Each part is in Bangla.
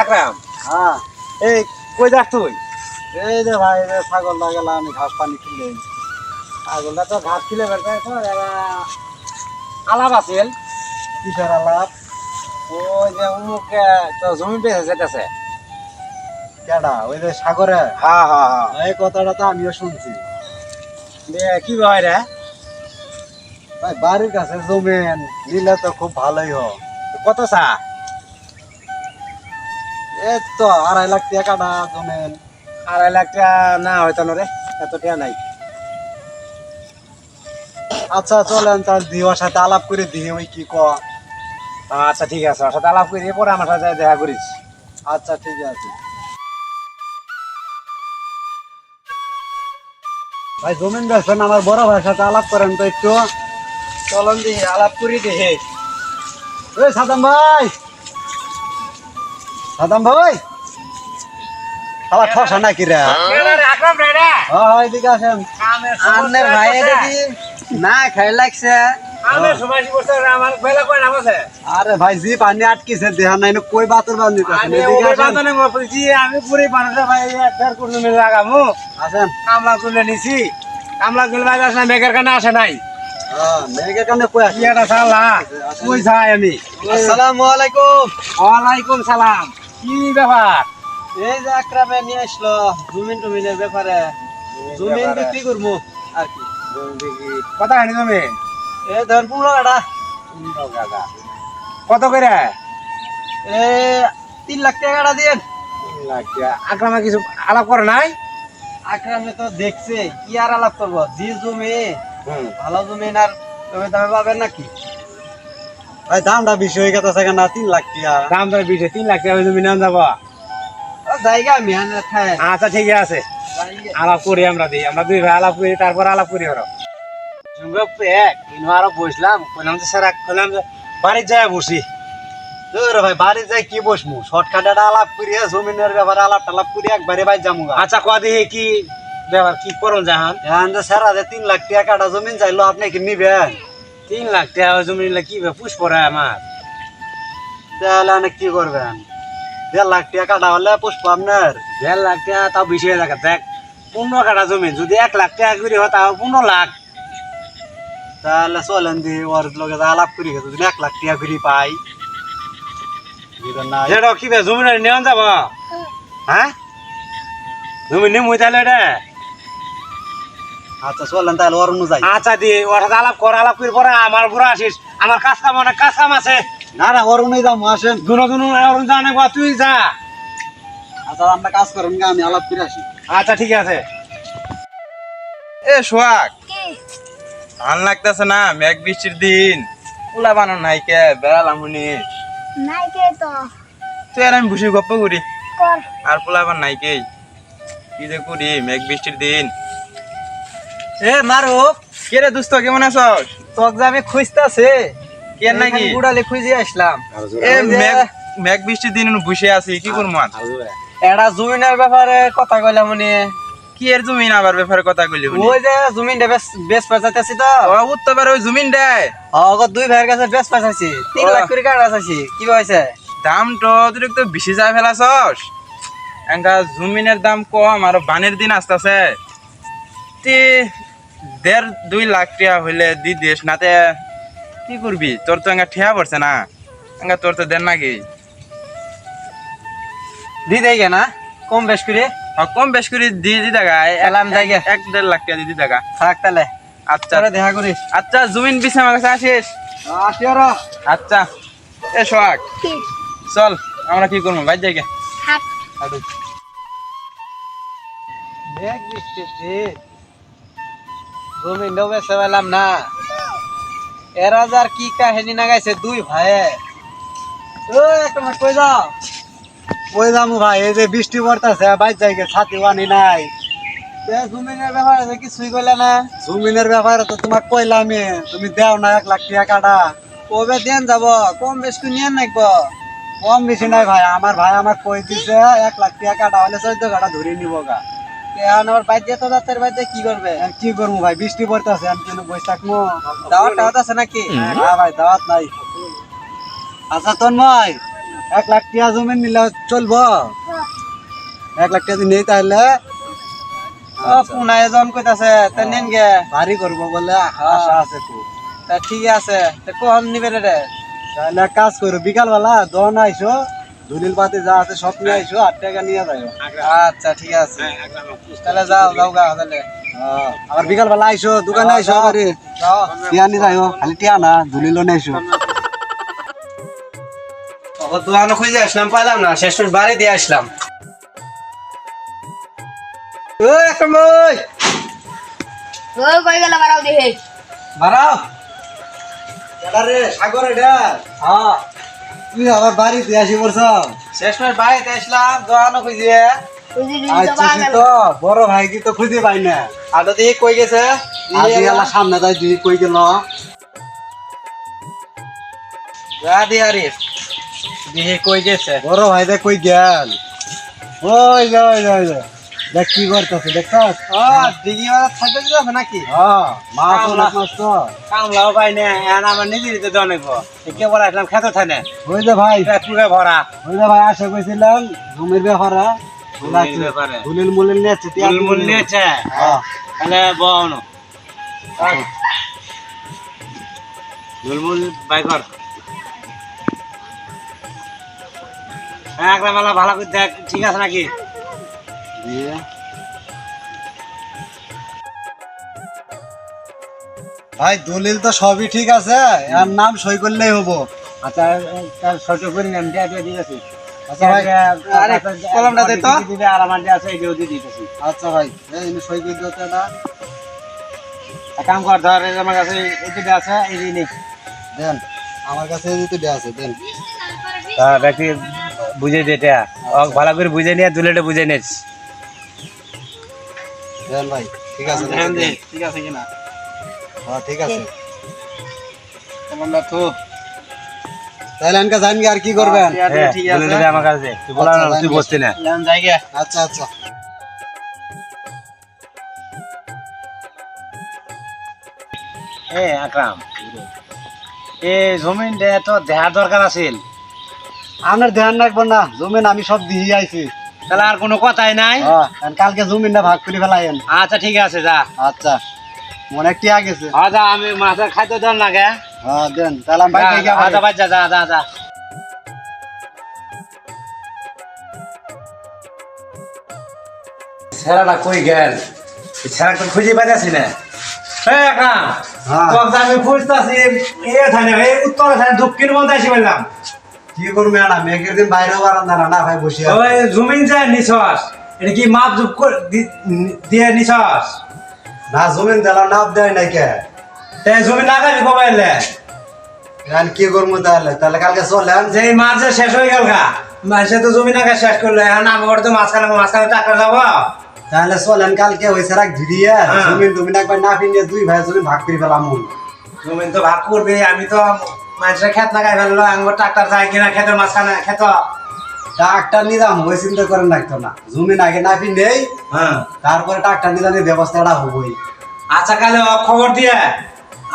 আকরাম। হ্যাঁ। এই কই যাস তুই? এই যে ভাই ছাগল লাগালাম আমি ঘাস পানি কিনে আগলটা তো ঘাস ছিলে বেরতে তো আলাপ আছিল কিসের আলাপ? ওই যে অমুক তো জমি বেঁচে যেতেছে। কেডা? ওই যে সাগরে? হ্যাঁ হ্যাঁ হ্যাঁ। এই কথাটা তো আমিও শুনছি। কি ভাই রে? ভাই বাড়ির কাছে জমেন নিলে তো খুব ভালোই হয়। কত চা? এই তো আড়াই লাখ টাকা কাটা জমেন আড়াই লাখ টাকা না হয়তো রে এত টাকা নাই। আচ্ছা চলেন তার দিওয়ার সাথে আলাপ করে দিই ওই কি ক। আচ্ছা ঠিক আছে ওর সাথে আলাপ করি পরে আমার সাথে দেখা করিস। আচ্ছা ঠিক আছে। ভাই জমিন বেছেন আমার বড় ভাইয়ের সাথে আলাপ করেন তো একটু। চলন দি আলাপ করি ওই সাদাম ভাই! সাদাম ভাই? আবার ঠসা নাকি রে? হ্যাঁ? এদিকে আসেন। আন্নের ভাই এটা কি না খাই লাগছে। আরে ভাই জি পানি আটকিছে দেহা নাই কই বাতর বান্ধি আমি পুরি বানাতে ভাই করতে মিলে লাগামু। আসেন। কামলা তুলে নিছি। কামলা তুলে ভাই আসে না মেঘের কানে আসে নাই। হ্যাঁ মেঘের কানে কই কি একটা সালা কই যাই আমি? আসসালামু আলাইকুম। ওয়ালাইকুম সালাম। কি ব্যাপার? এই যে আকরামে নিয়ে আসলো জমিন টমিনের ব্যাপারে। জমিন বিক্রি করব আর কি। কথা হয়নি তুমি এ ধর পুরো কাটা কত করে? এ তিন লাখ টাকা কাটা দিয়ে। আক্রামা কিছু আলাপ করে নাই? আকরামে তো দেখছে কি আর আলাপ করব? জি জমি ভালো জমি আর তুমি দামে পাবেন নাকি? ভাই দামটা বেশি হয়ে গেছে না তিন লাখ টাকা দাম ধরে বিশে তিন লাখ টাকা তুমি নেন যাব। জায়গা আমি আচ্ছা ঠিক আছে। আলাপ করি আমরা দিই আমরা দুই ভাই আলাপ করি তারপর আলাপ করি ওরা এক ইনো আরও বসলাম। কইলাম যে স্যার কইলাম যে বাড়ির যায় বসি। ভাই বাড়ি যাই কি বসমু শর্টকাট আলাপ করিয়া জমিনের ব্যাপারে আলাপ টালাপ করি একবারে ভাই যামু আচ্ছা কয়া দিহি কি ব্যাপার কি করুন জাহান? এখন যে স্যার আছে তিন লাখ টাকা কাটা জমিন চাইলো আপনি কি নিবেন? তিন লাখ টাকা জমি নিলে কি হবে পুষ পড়ে আমার? তাহলে আপনি কি করবেন? দেড় লাখ টাকা কাটা হলে পুষ্প আপনার দেড় লাখ টাকা তাও বেশি হয়ে থাকে। দেখ পনেরো কাটা জমি যদি এক লাখ টাকা করে হয় তাও পনেরো লাখ। তাহলে চলেন দি ওর যা আলাপ করি যদি এক লাখ টাকা ঘুরি পাই। না? কি জমি নেওয়া যাব? হ্যাঁ। জমি নিমুই তাহলে এটা? আচ্ছা চলেন তাহলে ওর অনুযায়ী আচ্ছা দি ওর আলাপ কর আলাপ করে পরে আমার ঘুরে আসিস। আমার কাজ কাম অনেক কাজ কাম আছে। না না ওর অনুযায়ী যাব আসেন। দুনো দুনো ওরম জানে বা তুই যা। আচ্ছা আমরা কাজ করেন গা, আমি আলাপ করে আসি। আচ্ছা ঠিক আছে। এ সোহাগ। ভালো লাগতেছে না মেঘ বৃষ্টির দিন। পোলা বানো নাই কে বেড়ালাম শুনি নাই কে তো। তুই আর আমি বসে গপ্প করি। আর পোলা বান নাই কে কি যে করি মেঘ বৃষ্টির দিন। এ মারো কে রে দুস্থ কেমন আছস তোক যে আমি খুঁজতেছে কে নাকি গুড়ালে খুঁজে আসলাম। এ যে- মেঘ মেঘ বৃষ্টির দিন বসে আছি কি করব আর? এটা জমিনের ব্যাপারে কথা কইলাম মনে কি এর জমিন আবার ব্যাপারে কথা কইলি ওই যে জমিনটা বেশ বেশ পাইতেছি তো। ও উত্তর ওই জমিন দেয় অগর দুই ভাইয়ের কাছে বেশ পাইছি তিন ও। লাখ করে কাটা চাইছি কি হয়েছে দাম তো অতিরিক্ত বেশি যায় ফেলাছস। এঙ্কা জমিনের দাম কম আর বানের দিন আসতেছে। তি দেড় দুই লাখ টাকা হইলে দি দিস নাতে কি করবি? তোর তো এঙ্গা ঠিয়া পড়ছে না। এঙ্গা তোর তো দেন নাকি? দি গে না কম বেশ করে। কম বেশ করে দি দি টাকা এলাম জায়গা। এক দেড় লাখ টাকা দি দি টাকা থাক তাহলে। আচ্ছা। তোরা দেখা করিস। আচ্ছা জমিন বিছে আমার কাছে আসিস? আচ্ছা। এ সোহাগ চল আমরা কি করব? বাইর জায়গা দেখ। পেলাম না। কি কাহিনী নাগাইছে দুই ভাইয়ে? ভাই, এই যে বৃষ্টি ছাতি নাই। ব্যাপারে তো কিছুই কইলে কইলামই তুমি দেও না এক লাখ টাকা কাটা। কবে দেন যাব? কম বেশি নিয়ে নাকব কম বেশি নাই ভাই আমার ভাই আমাক কই দিছে, এক লাখ টাকা কাটা হলে চোদ্দ কাটা ধরে নিব এখন আমার বাইরে তো যাচ্ছে বাইরে কি করবে? কি করব ভাই? বৃষ্টি পড়তেছে আমি কেন বসে থাকব। দাওয়াত টাওয়াত আছে নাকি? না ভাই দাওয়াত নাই। আচ্ছা তন্ময় এক লাখ টাকা জমি নিলে চলবো। এক লাখ টাকা নেই তাহলে? ও পুনায় জন কইতাছে তা নেন গে। বাড়ি করব বলে আশা আছে খুব তা ঠিক আছে তা কোন নিবে রে তাহলে কাজ করো বিকালবেলা দন আইসো। দলিল পাতি যা আছে সব নিয়ে আইসো আট টাকা নিয়ে যাও আচ্ছা ঠিক আছে। তাহলে যাও যাও গা তাহলে হ্যাঁ, আবার বিকালবেলা আইসো দোকানে আইসো আরে টিয়া নিয়ে যাইও খালি টিয়া না দলিলও নিয়ে আইসো। দোকানে খুঁজে আসলাম পাইলাম না শেষ বাড়ি দিয়ে আসলাম। ওই একদম ওই ওই কই গেল বাড়াও দেখে। বাড়াও। এটা রে সাগর এটা হ্যাঁ। তুই আবার বাড়ি দিয়ে আসি বলছ? বাড়িতে আসলাম খুঁজিয়ে আচ্ছা বাড়া তো ভাই কি তো খুঁজে পাই না। আটো দিয়ে কই গেছে? সামনে তাই দুই কই গেল? দিয়ে দিয়ে কই গেছে? বড় ভাই কই গেল? ওই যে ওই যে, ওই যে। দেখ কি করতেছে দেখছস দিঘি বাজার থাকতে যাবে নাকি? হ্যাঁ মাছ। মাছ কামলাও পাই না এখন আমার নিজেরই তো জনাইব কে বড় আসলাম খেতে ওই যে ভাই। পুরে ভরা। ওই যে ভাই আশা কইছিলাম ব্যাপারে। জমির ব্যাপারে। মুলিল নিয়েছে নিয়েছে। হ্যাঁ তাহলে বনো মূল বাই কর। হ্যাঁ একটা মেলা ভালো করে দেখ ঠিক আছে নাকি? দিয়ে ভাই দলিল তো সবই ঠিক আছে। এর নাম সই করলেই হব। আচ্ছা তার ছোট করে নাম দিয়ে দিয়ে দিয়েছি আচ্ছা ভাই আরে, কলমটা দে তো। দিবে আর আমার যে আছে এটাও দিয়ে দিতেছি। আচ্ছা ভাই এই সই করে কাম কর ধর আমার কাছে এই দুটো আছে এই যে নে। দেন আমার কাছে এই দুটো আছে দেন। ব্যক্তি বুঝে যেটা ও ভালো করে বুঝে নিয়ে দুলেটা বুঝে নিস দেন ভাই ঠিক আছে ধ্যান দে দেন। ঠিক আছে কিনা? হ্যাঁ ঠিক আছে। কলমটা তো তাহলে আনকা জানি আর কি করবেন? হ্যাঁ, ঠিক আছে। আমার কাছে। তুই বলা না তুই বসতি না। লেন জায়গা আচ্ছা আচ্ছা। এ আকরাম। এ জমিনটা তো দেহা দরকার আছিল। আপনার ধ্যান রাখব না জমিন আমি সব দিয়ে আইছি। তাহলে আর কোনো কথাই নাই। হ্যাঁ কালকে জমিনটা ভাগ করে ফেলাইন আচ্ছা ঠিক আছে যা। আচ্ছা মনে টিয়া গেছে। আচ্ছা আমি মাছের খাদ্য দেন না গে। হ্যাঁ দেন তাহলে আমি আচ্ছা বাচ্চা যা যা যা ছেলেটা কই গেল? ছেলেটা খুঁজে পাইতেছি না। হ্যাঁ। আমি খুঁজতেছি এ থানে এই উত্তর থানে দক্ষিণ বন্ধ আসি বললাম কি করব ম্যাডাম? একের দিন বাইরেও বারান্দা না ভাই বসে ওই জমিন যায় নিছস। এটা কি মাপ জুপ দিয়ে নিছস? না জমিন দিলাম নাপ দেয় নাই কে? তে জমিন লাগাবি কবে এলে এখন কি করব তাহলে? তাহলে কালকে চলেন। যে যে শেষ হয়ে গেল গা মাসে তো জমিন আগে শেষ করল এখন আমি ওর তো মাঝখানে মাঝখানে টাকা যাব তাহলে চলেন কালকে ওই সেরাক ধীরিয়ে হ্যাঁ। জমিন জমিন একবার না ফিরিয়ে দুই ভাই জমিন ভাগ করে ফেলাম। জমিন তো ভাগ করবে আমি তো মানুষের খেত লাগাই ফেলল আমার ট্রাক্টর যায় কিনা খেতের মাঝখানে খেত ট্রাক্টর নিলাম ওই চিন্তা করেন লাগতো না। জমিন আগে না ফিরেই হ্যাঁ। তারপরে ট্রাক্টর নিলামের ব্যবস্থাটা হবই। আচ্ছা কালে খবর দিয়ে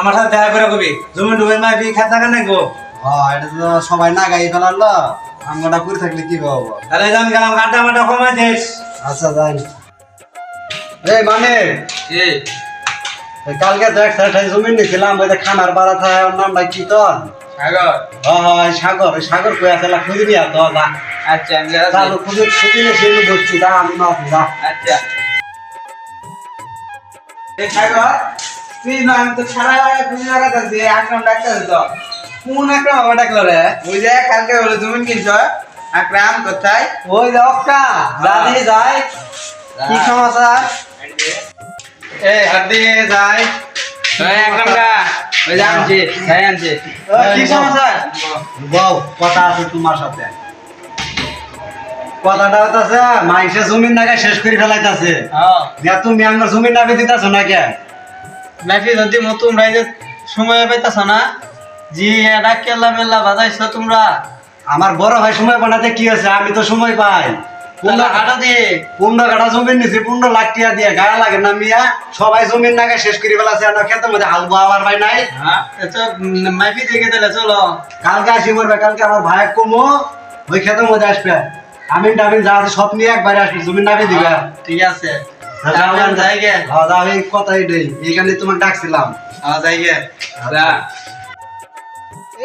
আমার সাথে দেখা করে কবি। জমিন ডুবে মারবি খেত লাগা নাই গো? হ্যাঁ এটা তো সবাই না গাই ফেলালো আমরা করে থাকলে কি হব তাহলে আমি গেলাম গাড্ডা মাড্ডা কমাই দিস। আচ্ছা যাই। এই মানে? এই কালকে দেখ সেটাই জমিন নিয়েছিলাম ওই খানার বাড়া থাকে ওর নামটা কি তো সাগর। হ্যাঁ হ্যাঁ সাগর সাগর কই আছে? খুঁজে নিয়ে তো আচ্ছা তাহলে খুঁজে খুঁজে নিয়ে সেই তা আমি না আচ্ছা। এই সাগর তুই না আমি তো সারা খুঁজে লাগাতেছি আকরাম ডাক্তার তো কোন আকরাম আবার ডাকলো রে? ওই যে কালকে বলে কিনছ আকরাম কোথায়? ওই যে অক্কা দাদি যায় কি সমাচার? এই হাত দিয়ে যাই। ওই আকরাম গা ওই যে আনছি আনছি। কি সমাচার বউ কথা আছে তোমার সাথে। কথাটা হচ্ছে মাইসে জমিন নাগায় শেষ করে ফেলাইতাছে। হ্যাঁ। তুমি আমার জমিন দিতাছো না কে নাকি যদি সময় পাইতাছ না? জি এটা মেল্লা বাজাইছো তোমরা। আমার বড় ভাই সময় বানাতে কি আছে আমি তো সময় পাই। পুন্ডা কাটা দিয়ে পুন্ডা কাটা আমি ডাবিন যা আছে সব নিয়ে একবারে আসবে জমির নামে দিবে। ঠিক আছে। কথাই নেই এখানে তোমার ডাকছিলাম।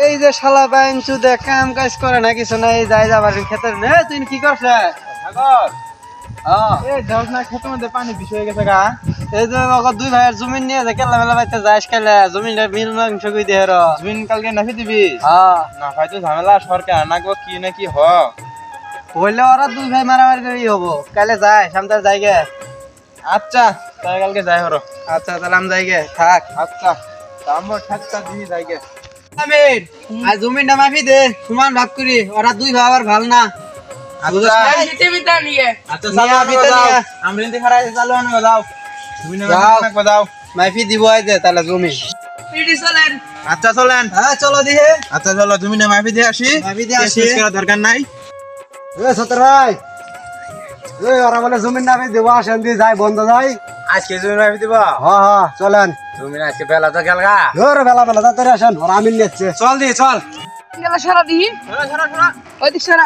এই যে শালা বাইন চুদে কাম কাজ করে না কিছু নাই যাই যাবার খেতে তুই কি করছে পানি বেশি গেছে গা। এই যে দুই ভাইয়ের জমিন নিয়ে যে কেলা মেলা বাইতে যাইস কেলে জমিনটা মিল মাংস কই দে র জমিন কালকে দিবি? ঝামেলা সরকার কি না কি হ। হইলে ওরা দুই ভাই মারামারি করে হব। কালে যায় আচ্ছা তাই কালকে যাই হরো। আচ্ছা তাহলে আমি যাই থাক। আচ্ছা তাম্বর ঠাকটা দিয়ে যাই গে আমির আজ জমিনটা মাফি দে সমান ভাগ করি ওরা দুই ভাই আবার ভালো না। আচ্ছা। আচ্ছা, মাইফি দিব তাহলে আচ্ছা চলেন। হ্যাঁ চলো দিয়ে আচ্ছা চলো দিয়ে আসি। দিয়ে দরকার নাই। ওরা বলে যাই বন্ধ যাই। আজকে দিব? চলেন। বেলা তো গেল গা। বেলা বেলা আমি চল দি চল। সারা দি হ্যাঁ, সারা সারা। ওই দিক সারা।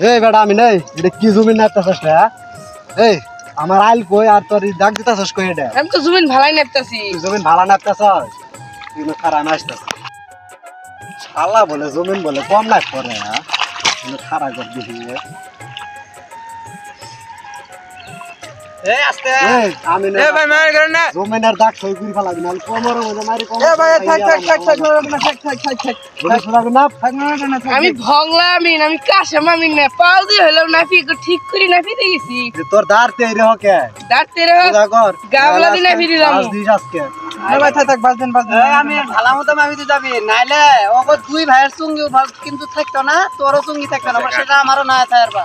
এই বেটা আমি নেই। এটা কি জমিন নাপতাছস রে হ্যাঁ? এই আমার আইল কই আর তোর ডাক দিতাছস কই এটা? আমি তো জমিন ভালাই নাপতাছি জুমিন ভাড়া নাপতাছস তুই না খারা নাচতাছ শালা বলে জমিন বলে কম লাগ করে হ্যাঁ? খারাপ কর দিবি আমি ভগলাম আমি ভংলা মামিন না। দি হলো না ঠিক করি নাফি দিয়েছি তোর দাঁত তে রে হকে। দাঁত তে রে গাবলা দি না দিলাম। আজকে। কিন্তু থাকতো না তোরও সঙ্গী থাকতো না সেটা আমারও না থাকবা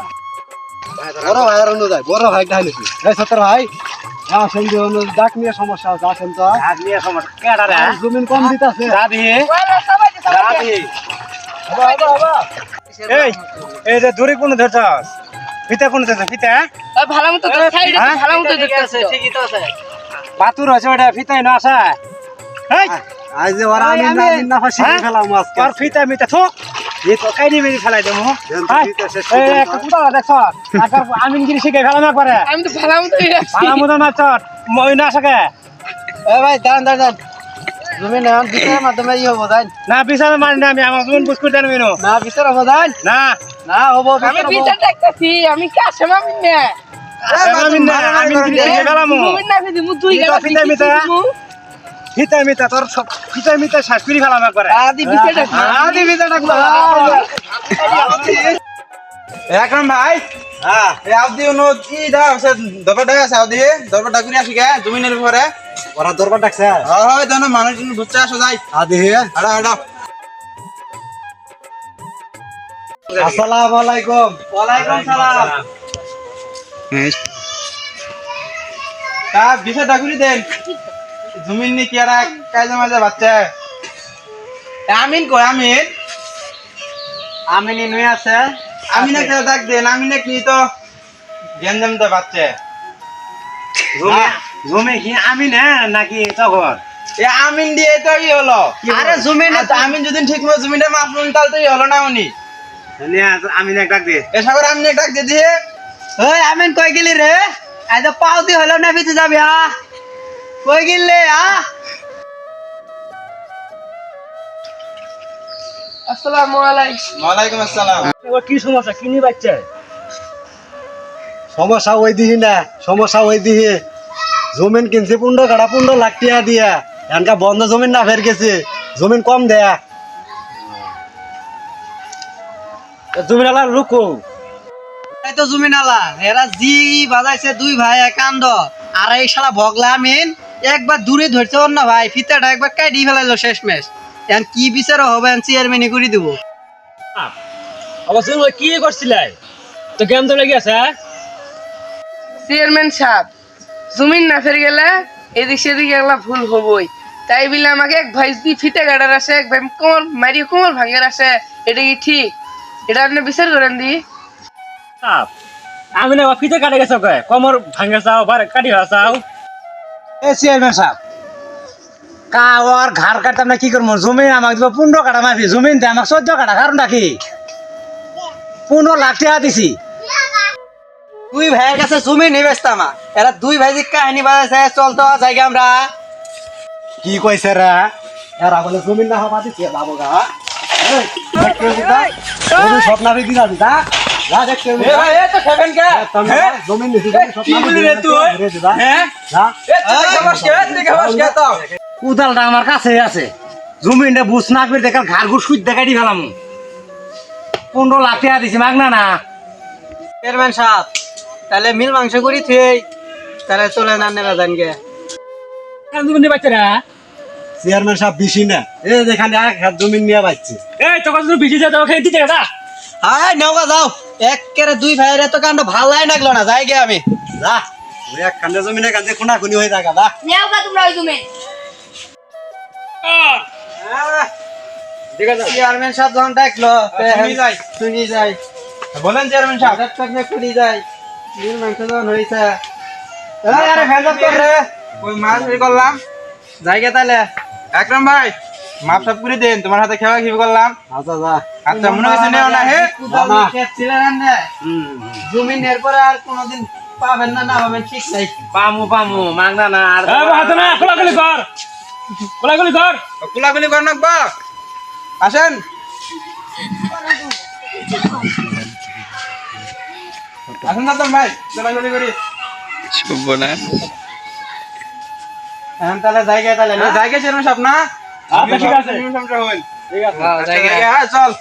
বড় ভাইয়ের অন্য যায় বড় ভাই ঢাইলে এই সত্তর ভাই আসেন যে অন্য ডাক নিয়ে সমস্যা হচ্ছে আসেন তো? হাত নিয়ে সমস্যা কেডা রে? আর জমিন কম দিতাছে। সবাই সবাই দাদি এই এই যে দূরে কোন ধরছস? পিতা কোন ধরছস? পিতা ভালো মতো সাইডে হ্যাঁ? ভালো মতো আছে ঠিকই তো আছে। বাতুর হচ্ছে ওটা ফিতাই না আসা এই! আজ ওরা আমি না না ফাঁসি হ্যাঁ? ফেলাম আজকে। তোর ফিতা মিতা থোক। এই তো কাইনি মেরি ফেলাই দেবো দেন তো ফিতা শেষ এই করে একটা কুটা দেখছ আকার আমিনগিরি শিখে ফেলা না করে আমি তো ভালো মতো ভালো মতো না চট মই না সকে এ ভাই দাঁড়ান দাঁড়ান জমিন এখন বিচারের মাধ্যমে ই হব জান না বিচারে মানি না আমি আমার জুন বুঝকুর জানবি না না বিচার হব জান না না হব আমি বিচার হব বিচার দেখতেছি আমি কাশে মামিন না আমিন না আমিনগিরি শিখে ফেলামু জমিন নাফি দিমু তুই এই তো গেলা ফিতা মিতা। ফিতা মিতা তোর সব ফিতা মিতা শ্বাস করি ফেলা না করে আদি বিচার আদি ফিতা ডাকবো একরাম ভাই। হ্যাঁ। উনো ই দা আছে দরবার ডাক আছে আউদি। দরবার ডাক আসি গে জমিনের উপরে। ওরা দরবার ডাকছে। হয় হয় জানো মানুষ জন বুঝতে আসো যাই। আদি আড়া আড়া। আসসালামু আলাইকুম ওয়ালাইকুম সালাম। তা বিষয় ডাকুরি দেন। জমিন নি কি আর কাজে মাঝে বাচ্চা? আমিন কই আমিন? আমি নিয়ে আছে। আমিন একটা ডাক দেন আমিন কি তো গেঞ্জাম তো বাচ্চা। জমে জমে কি আমি না নাকি তখন? এ আমিন দিয়ে তো ই হলো। আরে জমিন আচ্ছা, আমিন যদি ঠিক মতো জমিটা মাপ নুন তাহলে তো ই হলো না উনি। আমি এক ডাক দে। এ সাগর আমিন এক ডাক দিয়ে দিয়ে। ওই আমিন কই গেলি রে? আজ পাও দি হলো না ভিতরে যাবি হা কই গেলে হা আসসালামু আলাইকুম। ওয়ালাইকুম আসসালাম। কি সমস্যা? কিনি বাচ্চা? সমস্যা ওই দিহি না সমস্যা ওই দিহি। জমিন কিনছে পনেরো কাটা পনেরো লাখ টাকা দিয়া। এনকা বন্ধ জমিন না ফের গেছে। জমিন কম দেয়া। জমিন লুকো এই তো জমিন আলা এরা জি বাজাইছে দুই ভাই একান্দ আর এই শালা ভগলা আমিন। একবার দূরে ধরছে না ভাই ফিতাটা একবার কাটি ফেলাইলো শেষ মেশ এখন কি বিচার হবে চেয়ারম্যানই করে দিব। অবশ্যই কি করছিলে? তো গেম তো লেগে আছে হ্যাঁ? চেয়ারম্যান সাহেব জমিন না ফের গেলে এদিক সেদিক এগুলা ভুল হবই। তাই বলে আমাকে এক ভাই যদি ফিতে গাড়ার আসে এক ভাই কোমর মারি কোমর ভাঙের আসে এটা কি ঠিক? এটা আপনি বিচার করেন দি। আমি না ফিতে কাটে গেছো কমর ভাঙে চাও বার কাটি চাও। এ চেয়ারম্যান সাহেব কা ওর ঘাড় কাটতাম না কি করব জমিন আমাকে দিব পনেরো কাটা মাফি জমিন দে আমাকে চোদ্দ কাটা কারণটা কি পনেরো লাখ টাকা দিছি দুই ভাইয়ের কাছে জমি নিয়ে ব্যস্তাম এরা দুই ভাই যে কাহিনী বাজাইছে চলতো জায়গা আমরা কি কইছে রে এরা বলে জমিন না হবা দিছে বাবু গা এ ভাই এ তো যা এ কোদালটা আমার কাছে আছে। জমিনটা বুঝ না করে দেখার ঘাড় ঘুষ সুদ দেখাই দি ফেলাম পনেরো লাখ টাকা দিছি মাগ না। না চেয়ারম্যান সাহেব তাহলে মিল মাংস করি থুই। তাহলে চলে না নেবা জান গে। বাচ্চারা চেয়ারম্যান সাহেব বেশি না। এই যেখানে এক হাত জমিন নিয়ে পাচ্ছি এই তুমি বিজি যাও খেয়ে দিতে গেছা। হাই নৌকা যাও। একেবারে দুই ভাইয়ের এত কাণ্ড ভালাই লাগল না যাই গে আমি। যা ওই এক খান্ডে জমিনে কাছে খুনা খুনি হয়ে থাকা যা। নেও গা তোমরা ওই জমে চেয়ারম্যান সাহেব যখন দেখল শুনি যাই। শুনি যাই। বলেন চেয়ারম্যান সাহেব। হাজার টাকা খুলি যায় মিল মাংস যখন হয়েছে এই আরে ভেজাল কর রে। ওই মাছ করলাম। জায়গা তাহলে। একরম ভাই। মাপ সাপ করে দেন তোমার হাতে খেলা খিবি করলাম। আচ্ছা যা আচ্ছা মনে কিছু নেও না হে? জমিন এরপরে আর কোনোদিন পাবেন না না পাবেন ঠিক নাই পামু পামু মাগ না না আর হাতে না কোলাগুলি কর। কোলাগুলি কর। কুলাগুলি কর নাকবা আসেন। আসেন দাদম ভাই চলাচলি করি। এখন তাহলে জায়গা তাহলে। না জায়গা চেয়ারম্যান সাহেব না? আচ্ছা ঠিক আছে। ঠিক আছে। হ্যাঁ চল।